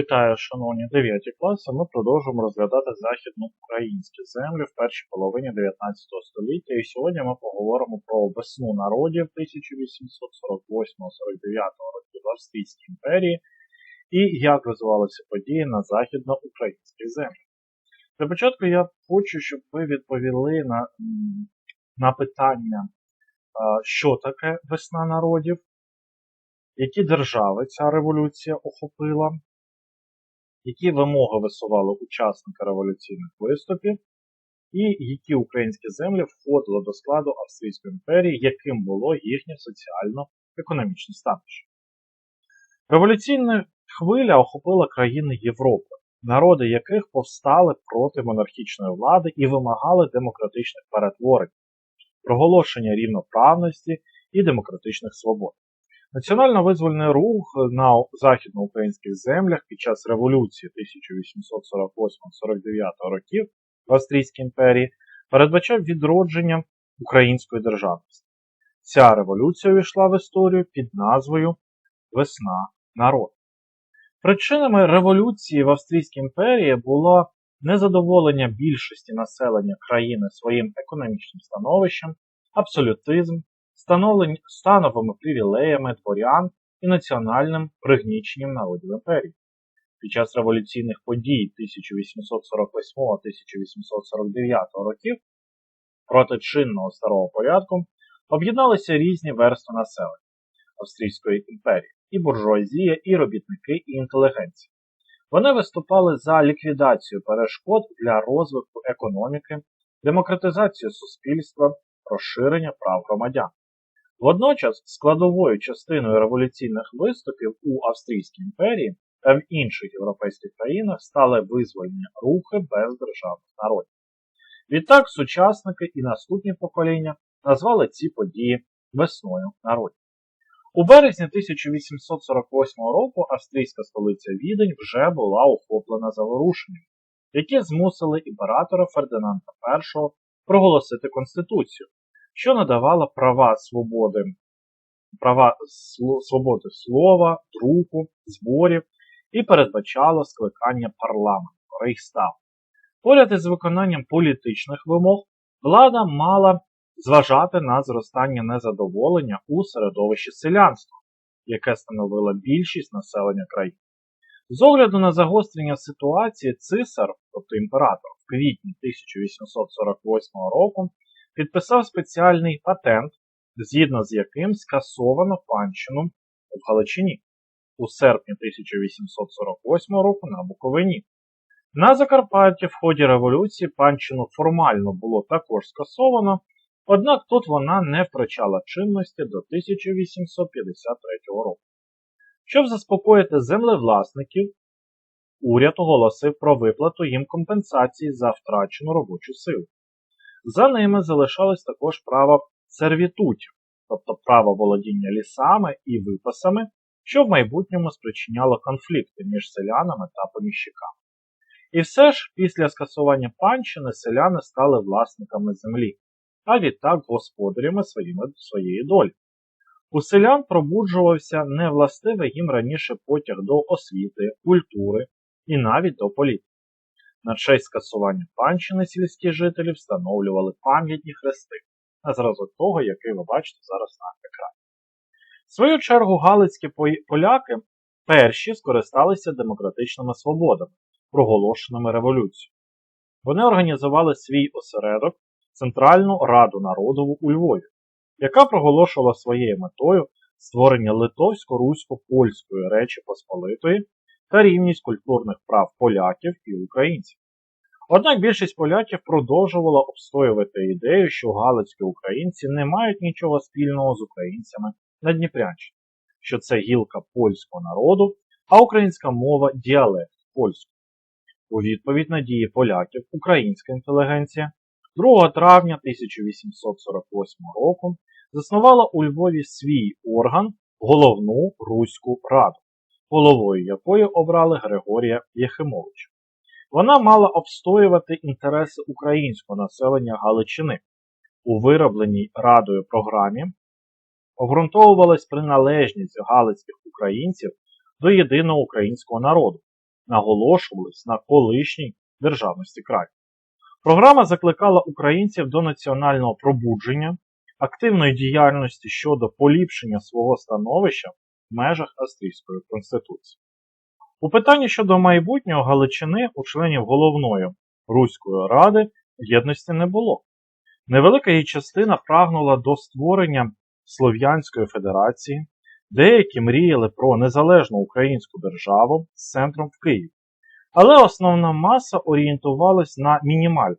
Вітаю, шановні 9 класи. Ми продовжуємо розглядати західноукраїнські землі в першій половині 19 століття. І сьогодні ми поговоримо про весну народів 1848-49 років в Австрійській імперії і як розвивалися події на західноукраїнських землях. Для початку я хочу, щоб ви відповіли на, на питання, що таке весна народів, які держави ця революція охопила, які вимоги висували учасники революційних виступів, і які українські землі входили до складу Австрійської імперії, яким було їхнє соціально-економічне становище. Революційна хвиля охопила країни Європи, народи яких повстали проти монархічної влади і вимагали демократичних перетворень, проголошення рівноправності і демократичних свобод. Національно-визвольний рух на західноукраїнських землях під час революції 1848-49 років в Австрійській імперії передбачав відродження української державності. Ця революція увійшла в історію під назвою Весна народу. Причинами революції в Австрійській імперії було незадоволення більшості населення країни своїм економічним становищем, абсолютизм, становими привілеями дворян і національним пригніченням народів імперії. Під час революційних подій 1848-1849 років проти чинного старого порядку об'єдналися різні верстви населення Австрійської імперії і буржуазія, і робітники, і інтелігенція. Вони виступали за ліквідацію перешкод для розвитку економіки, демократизацію суспільства, розширення прав громадян. Водночас складовою частиною революційних виступів у Австрійській імперії та в інших європейських країнах стали визвольні рухи бездержавних народів. Відтак сучасники і наступні покоління назвали ці події весною народів. У березні 1848 року австрійська столиця Відень вже була охоплена заворушенням, які змусили імператора Фердинанда І проголосити Конституцію, що надавала права свободи, права свободи слова, друку, зборів і передбачало скликання парламенту Рейхстагу. Поряд із виконанням політичних вимог влада мала зважати на зростання незадоволення у середовищі селянства, яке становило більшість населення країни. З огляду на загострення ситуації цисар, тобто імператор, в квітні 1848 року підписав спеціальний патент, згідно з яким скасовано панщину в Галичині у серпні 1848 року на Буковині. На Закарпатті в ході революції панщину формально було також скасовано, однак тут вона не втрачала чинності до 1853 року. Щоб заспокоїти землевласників, уряд оголосив про виплату їм компенсації за втрачену робочу силу. За ними залишалось також право сервітутів, тобто право володіння лісами і випасами, що в майбутньому спричиняло конфлікти між селянами та поміщиками. І все ж, після скасування панщини селяни стали власниками землі, а відтак господарями своєї долі. У селян пробуджувався невластивий їм раніше потяг до освіти, культури і навіть до політики. На честь скасування панщини сільські жителі встановлювали пам'ятні хрести, на зразок того, який ви бачите зараз на екрані. В свою чергу галицькі поляки перші скористалися демократичними свободами, проголошеними революцією. Вони організували свій осередок Центральну Раду народову у Львові, яка проголошувала своєю метою створення литовсько-русько-польської Речі Посполитої та рівність культурних прав поляків і українців. Однак більшість поляків продовжувала обстоювати ідею, що галицькі українці не мають нічого спільного з українцями на Дніпрянщині, що це гілка польського народу, а українська мова діалект польського. У відповідь на дії поляків українська інтелігенція 2 травня 1848 року заснувала у Львові свій орган головну Руську Раду головою якої обрали Григорія Єхимовича. Вона мала обстоювати інтереси українського населення Галичини. У виробленій радою програмі обґрунтовувалась приналежність галицьких українців до єдиного українського народу, наголошувались на колишній державності краю. Програма закликала українців до національного пробудження, активної діяльності щодо поліпшення свого становища в межах Австрійської конституції. У питанні щодо майбутнього Галичини у членів головної Руської ради єдності не було. Невелика її частина прагнула до створення Слов'янської Федерації, деякі мріяли про незалежну українську державу з центром в Києві. Але основна маса орієнтувалась на мінімальний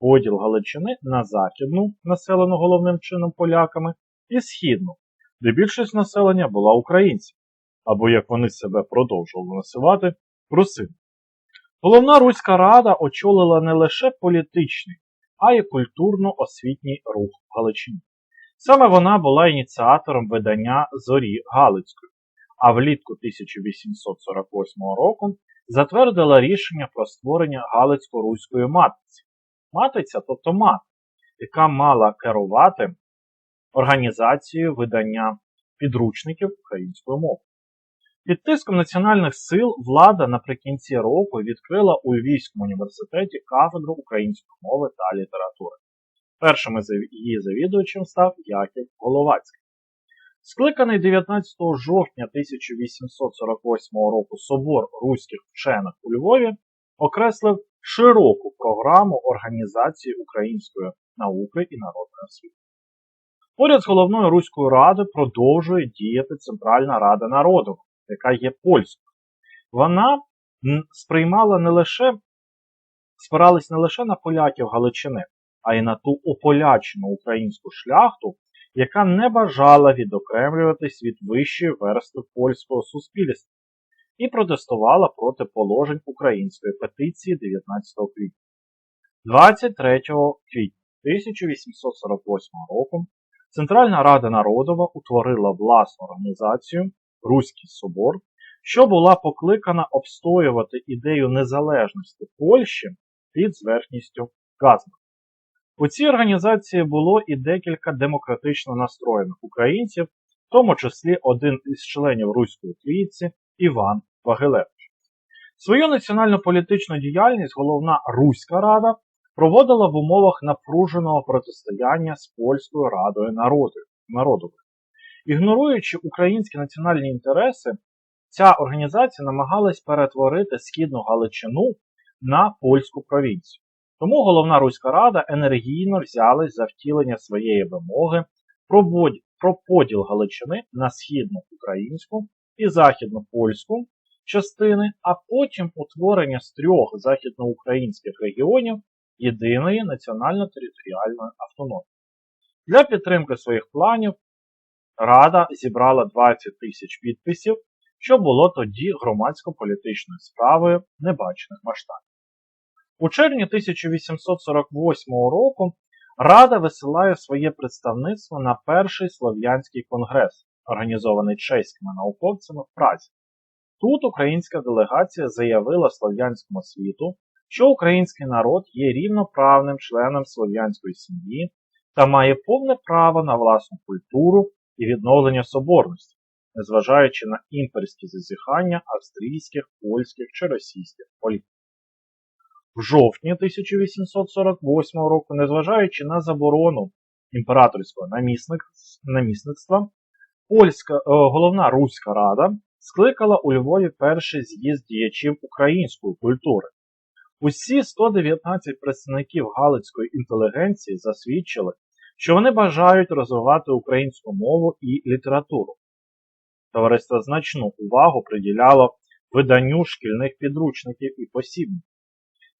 поділ Галичини на західну, населену головним чином поляками, і східну, де більшість населення була українців, або як вони себе продовжували називати, русин. Головна Руська Рада очолила не лише політичний, а й культурно-освітній рух Галичині. Саме вона була ініціатором видання Зорі Галицької, а влітку 1848 року затвердила рішення про створення Галицько-Руської матиці. Матиця, тобто мати, яка мала керувати організацією видання підручників української мови. Під тиском національних сил влада наприкінці року відкрила у Львівському університеті кафедру української мови та літератури. Першим її завідувачем став Яків Головацький. Скликаний 19 жовтня 1848 року Собор руських вчених у Львові окреслив широку програму організації української науки і народної освіти. Поряд з головною Руською радою продовжує діяти Центральна Рада народу, яка є польською. Вона сприймала не лише, спиралась не лише на поляків Галичини, а й на ту ополячену українську шляхту, яка не бажала відокремлюватись від вищої верстви польського суспільства і протестувала проти положень української петиції 19 квітня. 23 квітня 1848 року Центральна Рада Народова утворила власну організацію Руський Собор, що була покликана обстоювати ідею незалежності Польщі під зверхністю Газма. У цій організації було і декілька демократично настроєних українців, в тому числі один із членів Руської трійці Іван Вагилевич. Свою національно-політичну діяльність головна Руська Рада проводила в умовах напруженого протистояння з Польською Радою народу. Ігноруючи українські національні інтереси, ця організація намагалась перетворити Східну Галичину на польську провінцію. Тому головна Руська Рада енергійно взялась за втілення своєї вимоги про поділ Галичини на східну українську і західну польську частини, а потім утворення з трьох західноукраїнських регіонів єдиної національно-територіальної автономії. Для підтримки своїх планів Рада зібрала 20 тисяч підписів, що було тоді громадсько-політичною справою небачених масштабів. У червні 1848 року Рада висилає своє представництво на перший слов'янський конгрес, організований чеськими науковцями в Празі. Тут українська делегація заявила слов'янському світу, що український народ є рівноправним членом слов'янської сім'ї та має повне право на власну культуру і відновлення соборності, незважаючи на імперські зазіхання австрійських, польських чи російських політиків. В жовтні 1848 року, незважаючи на заборону імператорського намісництва, польська, е, головна Руська Рада скликала у Львові перший з'їзд діячів української культури. Усі 119 представників Галицької інтелігенції засвідчили, що вони бажають розвивати українську мову і літературу. Товариство значну увагу приділяло виданню шкільних підручників і посібників.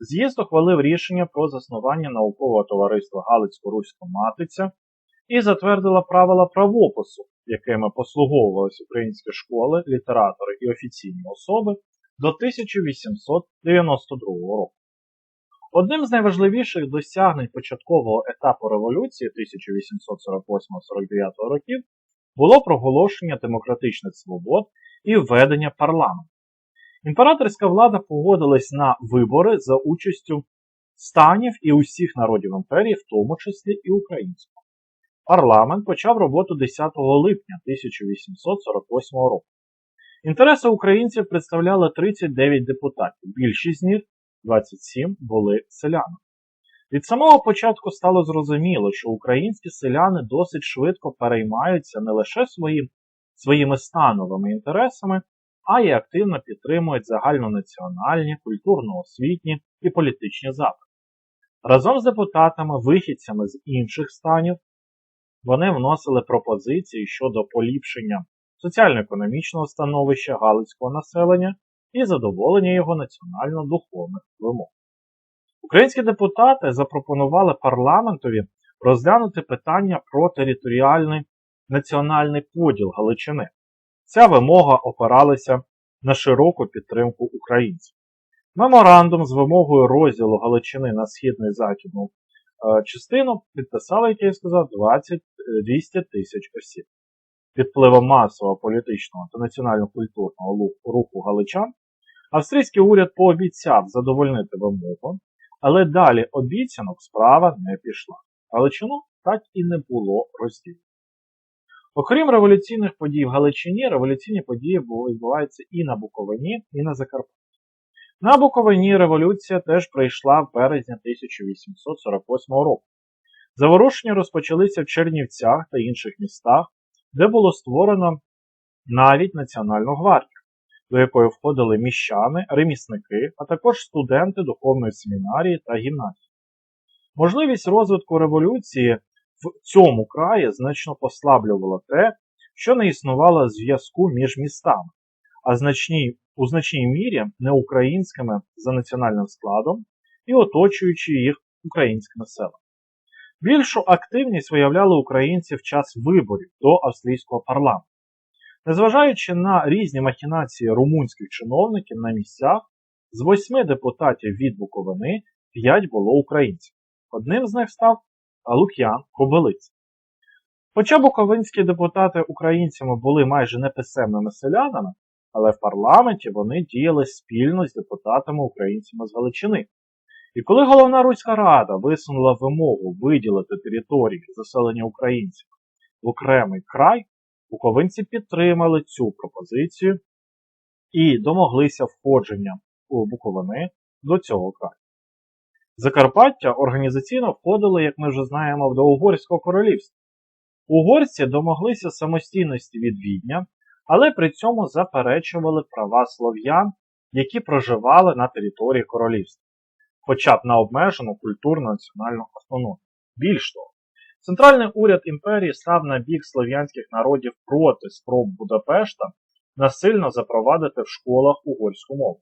З'їзд ухвалив рішення про заснування наукового товариства Галицько-Руська Матиця і затвердила правила правопису, якими послуговувалися українські школи, літератори і офіційні особи до 1892 року. Одним з найважливіших досягнень початкового етапу революції 1848-49 років було проголошення демократичних свобод і введення парламенту. Імператорська влада погодилась на вибори за участю станів і усіх народів імперії, в тому числі і українського. Парламент почав роботу 10 липня 1848 року. Інтереси українців представляли 39 депутатів, більшість з них 27 були селянами. Від самого початку стало зрозуміло, що українські селяни досить швидко переймаються не лише своїм, своїми становими інтересами, а й активно підтримують загальнонаціональні, культурно-освітні і політичні запити. Разом з депутатами-вихідцями з інших станів вони вносили пропозиції щодо поліпшення соціально-економічного становища галицького населення і задоволення його національно-духовних вимог. Українські депутати запропонували парламентові розглянути питання про територіальний національний поділ Галичини. Ця вимога опиралася на широку підтримку українців. Меморандум з вимогою розділу Галичини на східну і західну е, частину підписали, як я сказав, 20 200 тисяч осіб. Під впливом масового політичного та національно-культурного руху галичан австрійський уряд пообіцяв задовольнити вимогу, але далі обіцянок справа не пішла. Галичину так і не було розділено. Окрім революційних подій в Галичині, революційні події відбуваються і на Буковині, і на Закарпатті. На Буковині революція теж прийшла в березні 1848 року. Заворушення розпочалися в Чернівцях та інших містах, де було створено навіть Національну гвардію, до якої входили міщани, ремісники, а також студенти духовної семінарії та гімназії. Можливість розвитку революції в цьому краї значно послаблювало те, що не існувало зв'язку між містами, а значній, у значній мірі неукраїнськими за національним складом і оточуючи їх українське населення. Більшу активність виявляли українці в час виборів до австрійського парламенту. Незважаючи на різні махінації румунських чиновників на місцях, з восьми депутатів від Буковини п'ять було українців. Одним з них став Лук'ян Кобилиць. Хоча буковинські депутати українцями були майже неписемними селянами, але в парламенті вони діяли спільно з депутатами українцями з Галичини. І коли головна Руська Рада висунула вимогу виділити території заселення українців в окремий край, буковинці підтримали цю пропозицію і домоглися входження у Буковини до цього краю. Закарпаття організаційно входило, як ми вже знаємо, до Угорського королівства. Угорці домоглися самостійності від Відня, але при цьому заперечували права слов'ян, які проживали на території королівства хоча б на обмежену культурну національну автономію. Більш того, центральний уряд імперії став на бік слов'янських народів проти спроб Будапешта насильно запровадити в школах угорську мову.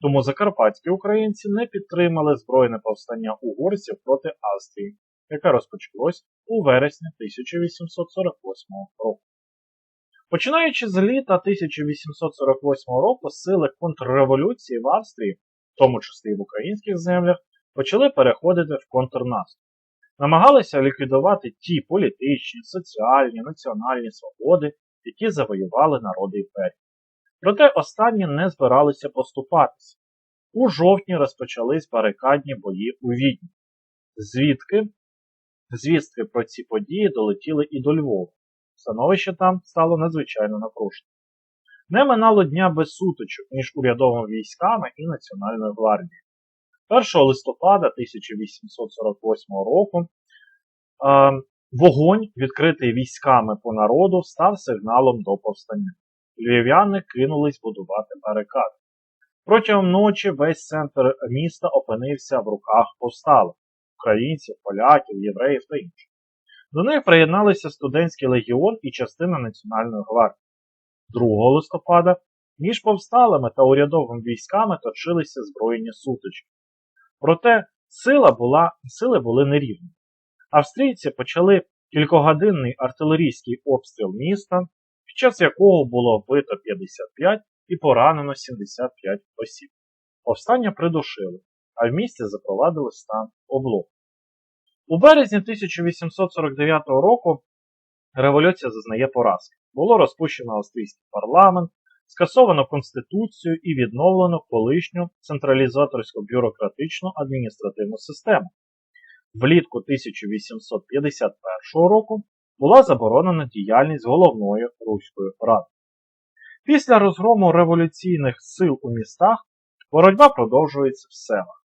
Тому закарпатські українці не підтримали збройне повстання угорців проти Австрії, яке розпочалось у вересні 1848 року. Починаючи з літа 1848 року, сили контрреволюції в Австрії в тому числі і в українських землях, почали переходити в контрнаступ. Намагалися ліквідувати ті політичні, соціальні, національні свободи, які завоювали народи імперії. Проте останні не збиралися поступатися. У жовтні розпочались барикадні бої у Відні. Звідки звістки про ці події долетіли і до Львова. Становище там стало надзвичайно напруженим. Не минало дня без сутичок між урядовими військами і Національною гвардією. 1 листопада 1848 року е, вогонь, відкритий військами по народу, став сигналом до повстання. Львів'яни кинулись будувати барикади. Протягом ночі весь центр міста опинився в руках повсталих українців, поляків, євреїв та інших. До них приєдналися студентський легіон і частина Національної гвардії. 2 листопада між повсталими та урядовими військами точилися збройні сутички. Проте сила була, сили були нерівні. Австрійці почали кількогодинний артилерійський обстріл міста, під час якого було вбито 55 і поранено 75 осіб. Повстання придушили, а в місті запровадили стан облог. У березні 1849 року революція зазнає поразки. Було розпущено австрійський парламент, скасовано Конституцію і відновлено колишню централізаторсько бюрократичну адміністративну систему. Влітку 1851 року була заборонена діяльність головної Руської ради. Після розгрому революційних сил у містах боротьба продовжується в селах.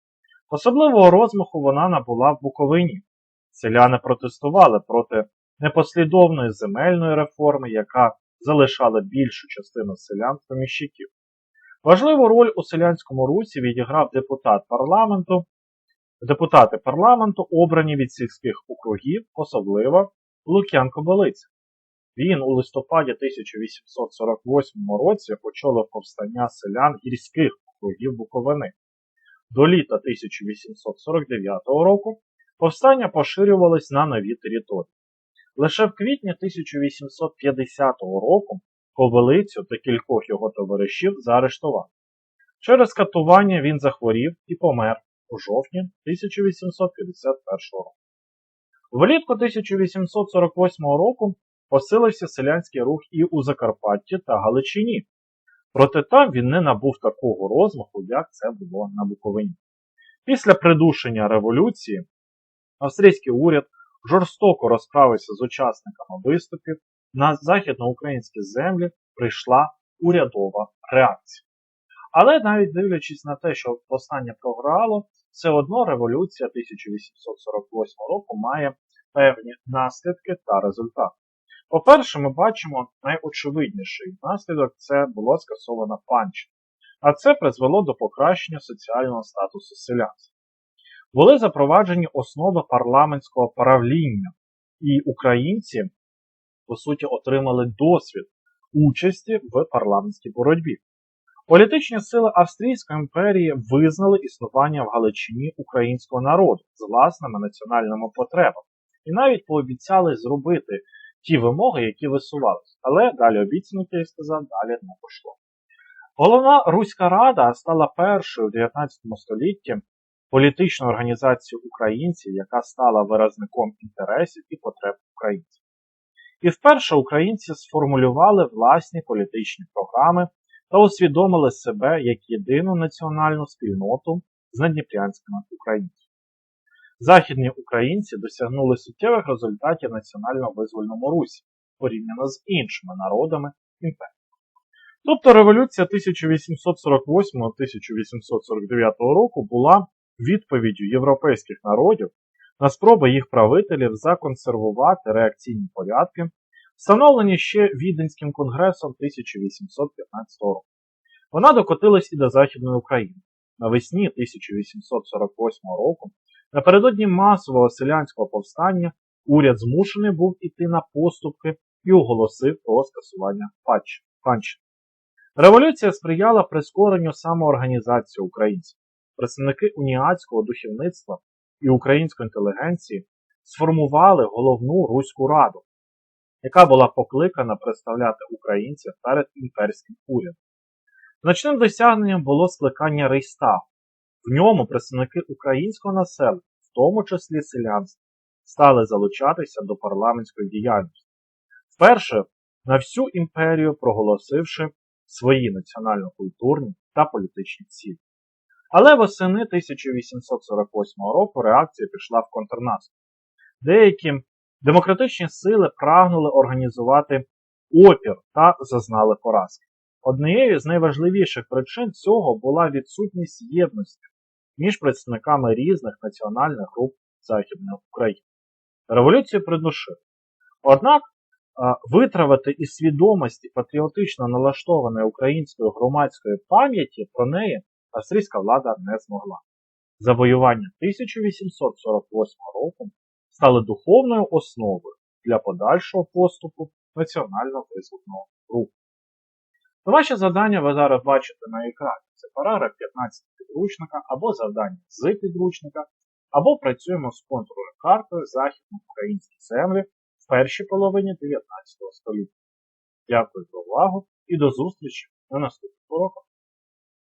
Особливого розмаху вона набула в Буковині. Селяни протестували проти непослідовної земельної реформи, яка залишала більшу частину селян поміщиків. Важливу роль у селянському русі відіграв депутат парламенту, депутати парламенту, обрані від сільських округів, особливо Лук'янко Белиця. Він у листопаді 1848 році очолив повстання селян гірських округів Буковини. До літа 1849 року повстання поширювалось на нові території. Лише в квітні 1850 року Ковелицю та кількох його товаришів заарештували. Через катування він захворів і помер у жовтні 1851 року. Влітку 1848 року посилився селянський рух і у Закарпатті та Галичині. Проте там він не набув такого розмаху, як це було на Буковині. Після придушення революції австрійський уряд жорстоко розправився з учасниками виступів, на західноукраїнські землі прийшла урядова реакція. Але навіть дивлячись на те, що повстання програло, все одно революція 1848 року має певні наслідки та результати. По-перше, ми бачимо найочевидніший наслідок це було скасована панчина, а це призвело до покращення соціального статусу селянства. Були запроваджені основи парламентського правління, і українці, по суті, отримали досвід участі в парламентській боротьбі. Політичні сили Австрійської імперії визнали існування в Галичині українського народу з власними національними потребами і навіть пообіцяли зробити ті вимоги, які висувалися. Але далі обіцянки, я сказав, далі не пішло. Головна Руська Рада стала першою в 19 столітті політичною організацією українців, яка стала виразником інтересів і потреб українців. І вперше українці сформулювали власні політичні програми та усвідомили себе як єдину національну спільноту з надніпрянськими українцями. Західні українці досягнули суттєвих результатів національного визвольному русі порівняно з іншими народами імперії. Тобто революція 1848-1849 року була відповіддю європейських народів на спроби їх правителів законсервувати реакційні порядки, встановлені ще Віденським конгресом 1815 року. Вона докотилась і до Західної України. Навесні 1848 року, напередодні масового селянського повстання, уряд змушений був іти на поступки і оголосив про скасування панщини. Революція сприяла прискоренню самоорганізації українців. Представники уніатського духовництва і української інтелігенції сформували головну Руську Раду, яка була покликана представляти українців перед імперським урядом. Значним досягненням було скликання Рейстагу. В ньому представники українського населення, в тому числі селянства, стали залучатися до парламентської діяльності. Вперше на всю імперію проголосивши свої національно-культурні та політичні цілі. Але восени 1848 року реакція пішла в контрнаступ. Деякі демократичні сили прагнули організувати опір та зазнали поразки. Однією з найважливіших причин цього була відсутність єдності між представниками різних національних груп Західної України. Революцію придушили. Однак витравити із свідомості патріотично налаштованої української громадської пам'яті про неї австрійська влада не змогла. Завоювання 1848 року стали духовною основою для подальшого поступу національного визвольного руху. Ваше завдання ви зараз бачите на екрані. Це параграф 15 підручника або завдання з підручника, або працюємо з контурою картою західноукраїнські землі в першій половині 19 століття. Дякую за увагу і до зустрічі на наступних уроках.